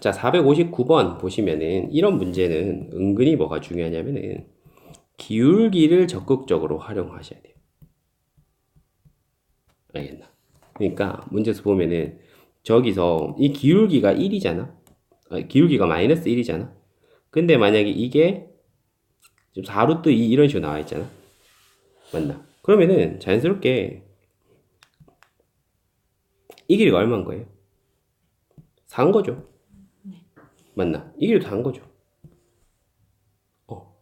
자, 459번 보시면은 이런 문제는 은근히 뭐가 중요하냐면은 기울기를 적극적으로 활용하셔야 돼요. 알겠나? 그러니까 문제에서 보면은 저기서 이 기울기가 1이잖아. 기울기가 마이너스 1이잖아. 근데 만약에 이게 지금 4루트 2 이런 식으로 나와 있잖아. 맞나? 그러면은 자연스럽게 이 길이가 얼마인 거예요? 4인 거죠. 맞나? 이 길이도 4인 거죠. 어.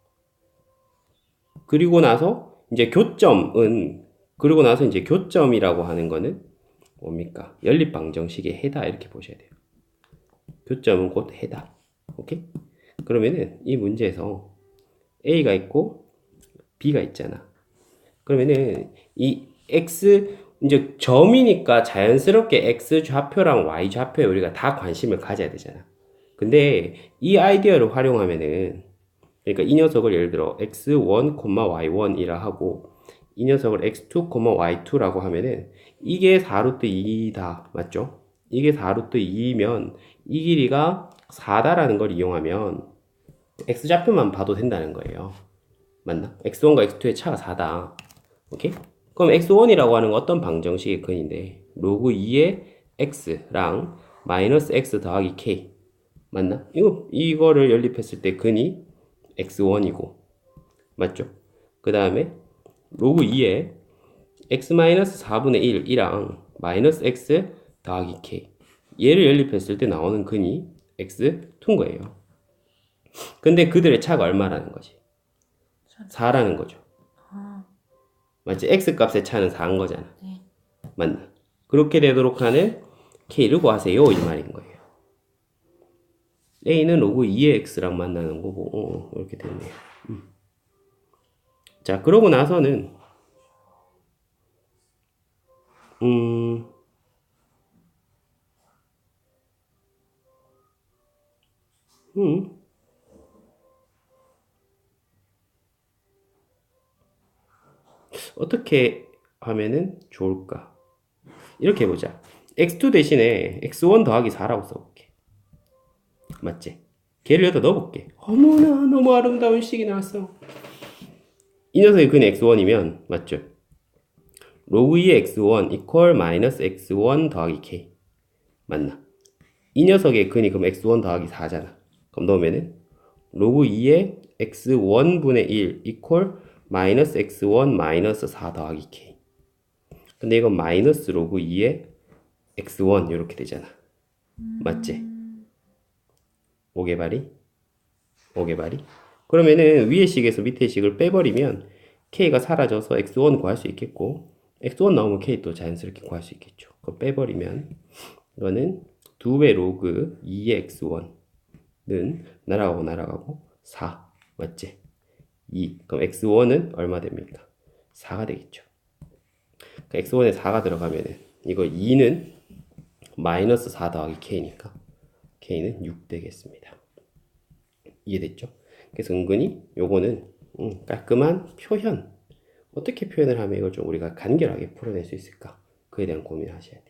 그리고 나서 이제 교점은 그리고 나서 이제 교점이라고 하는 거는 뭡니까? 연립 방정식의 해다 이렇게 보셔야 돼요. 교점은 곧 해다. 오케이? 그러면은 이 문제에서 A가 있고 B가 있잖아. 그러면은 이 X 이제 점이니까 자연스럽게 X 좌표랑 Y 좌표에 우리가 다 관심을 가져야 되잖아. 근데 이 아이디어를 활용하면은 그러니까 이 녀석을 예를 들어 x1, y1이라 하고 이 녀석을 x2, y2라고 하면은 이게 4루트 2다 맞죠? 이게 4루트 2이면 이 길이가 4다라는 걸 이용하면 x좌표만 봐도 된다는 거예요. 맞나? x1과 x2의 차가 4다. 오케이? 그럼 x1이라고 하는 건 어떤 방정식의 근인데 로그 2의 x랑 마이너스 x 더하기 k 맞나? 이거 이거를 연립했을 때 근이 x1이고 맞죠? 그 다음에 로그 2에 x 마이너스 4분의 1이랑 마이너스 x 더하기 k 얘를 연립했을 때 나오는 근이 x2인 거예요. 근데 그들의 차가 얼마라는 거지? 4라는 거죠. 아, 맞지? x 값의 차는 4인 거잖아. 네. 맞나? 그렇게 되도록 하는 k를 구하세요 이 말인 거예요. A는 로그 2의 x랑 만나는 거고 어, 이렇게 됐네요. 음. 자 그러고 나서는 음 음. 어떻게 하면은 좋을까? 이렇게 해보자. x2 대신에 x1 더하기 4라고 써볼게. 맞지? 걔를 여기다 넣어볼게. 어머나, 너무 아름다운 식이 나왔어. 이 녀석이 근이 x1이면, 맞죠? 로그 2의 x1 이퀄 마이너스 x1 더하기 k. 맞나? 이 녀석의 근이 그럼 x1 더하기 4잖아. 그럼 넣으면은, 로그 2의 x1 분의 1 이퀄 마이너스 x1 마이너스 4 더하기 k. 근데 이건 마이너스 로그 2의 x1 이렇게 되잖아. 맞지? 오개발이? 오개발이? 그러면은 위의 식에서 밑의 식을 빼버리면 k가 사라져서 x1 구할 수 있겠고 x1 나오면 k 또 자연스럽게 구할 수 있겠죠. 그거 빼버리면 이거는 2배 로그 2의 x1는 날아가고 날아가고 4 맞지? 2 그럼 x1은 얼마 됩니까? 4가 되겠죠. 그 x1에 4가 들어가면은 이거 2는 마이너스 4 더하기 k니까 k는 6 되겠습니다. 이해됐죠? 그래서 은근히 요거는 음, 깔끔한 표현 어떻게 표현을 하면 이걸 좀 우리가 간결하게 풀어낼 수 있을까? 그에 대한 고민을 하셔야 돼요.